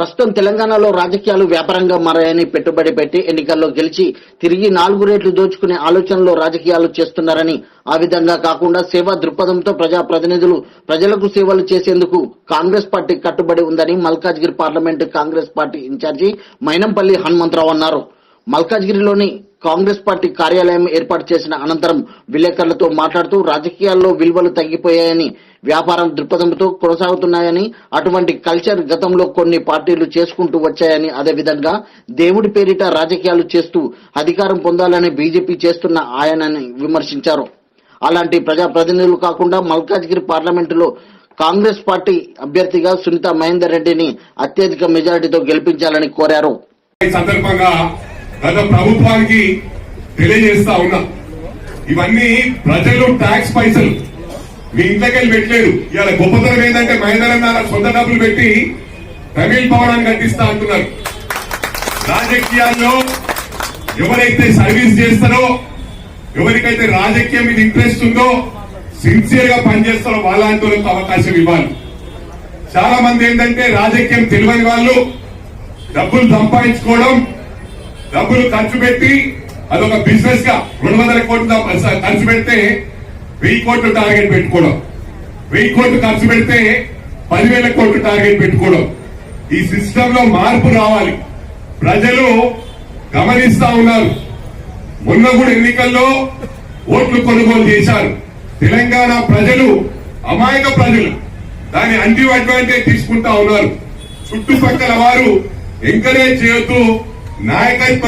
ప్రస్తుతం తెలంగాణలో రాజకీయాలు వ్యాపారంగా మారాయని పెట్టుబడి పెట్టి ఎన్నికల్లో గెలిచి తిరిగి నాలుగు రేట్లు దోచుకునే ఆలోచనలో రాజకీయాలు చేస్తున్నారని ఆ విధంగా కాకుండా సేవా దృక్పథంతో ప్రజా ప్రతినిధులు ప్రజలకు సేవలు చేసేందుకు కాంగ్రెస్ పార్టీ కట్టుబడి ఉందని Malkajgiri parliament Congress party incharge Mynampally Hanumantharao అన్నారు. మల్కాజ్గిరిలోని కాంగ్రెస్ పార్టీ కార్యాలయం ఏర్పాటు చేసిన అనంతరం విలేకరులతో మాట్లాడుతూ రాజకీయాల్లో విలువలు తగ్గిపోయాయని వ్యాపారం దృక్పథంతో కొనసాగుతున్నాయని అటువంటి కల్చర్ గతంలో కొన్ని పార్టీలు చేసుకుంటూ వచ్చాయని అదేవిధంగా దేవుడి పేరిట రాజకీయాలు చేస్తూ అధికారం పొందాలని బీజేపీ చేస్తున్న ఆయనని విమర్శించారు. అలాంటి ప్రజాప్రతినిధులు కాకుండా మల్కాజ్గిరి పార్లమెంటులో కాంగ్రెస్ పార్టీ అభ్యర్థిగా సునీత మహేందర్ రెడ్డిని అత్యధిక మెజారిటీతో గెలిపించాలని కోరారు. సందర్భంగా గత ప్రభుత్వానికి తెలియజేస్తా ఉన్నా ఇవన్నీ ప్రజలు ట్యాక్స్ పైసలు. మీ ఇంట్లోకెళ్ళి పెట్టలేదు ఇవాళ గొప్పతనం ఏంటంటే మహేందర్ అన్న సొంత డబ్బులు పెట్టి తమిళ భవనాన్ని కట్టిస్తా అంటున్నారు. రాజకీయాల్లో ఎవరైతే సర్వీస్ చేస్తారో ఎవరికైతే రాజకీయం మీద ఇంట్రెస్ట్ ఉందో సిన్సియర్గా పనిచేస్తారో వాళ్ళంటి వాళ్ళకి అవకాశం ఇవ్వాలి. చాలా మంది ఏంటంటే రాజకీయం తెలియని వాళ్ళు డబ్బులు సంపాదించుకోవడం డబ్బులు ఖర్చు పెట్టి అదొక బిజినెస్గా రెండు వందల కోట్లు ఖర్చు పెడితే వెయ్యి కోట్లు టార్గెట్ పెట్టుకోవడం. వెయ్యి కోట్లు ఖర్చు పెడితే పదివేల కోట్లు టార్గెట్ పెట్టుకోవడం. ఈ సిస్టమ్లో మార్పు రావాలి. ప్రజలు గమనిస్తా ఉన్నారు. మొన్న కూడా ఎన్నికల్లో ఓట్లు కొనుగోలు చేశారు. తెలంగాణ ప్రజలు అమాయక ప్రజలు దాని అంటి అడ్వాంటేజ్ తీసుకుంటా ఉన్నారు. చుట్టుపక్కల వారు ఎంకరేజ్ చేయొద్దు. నాయకత్వం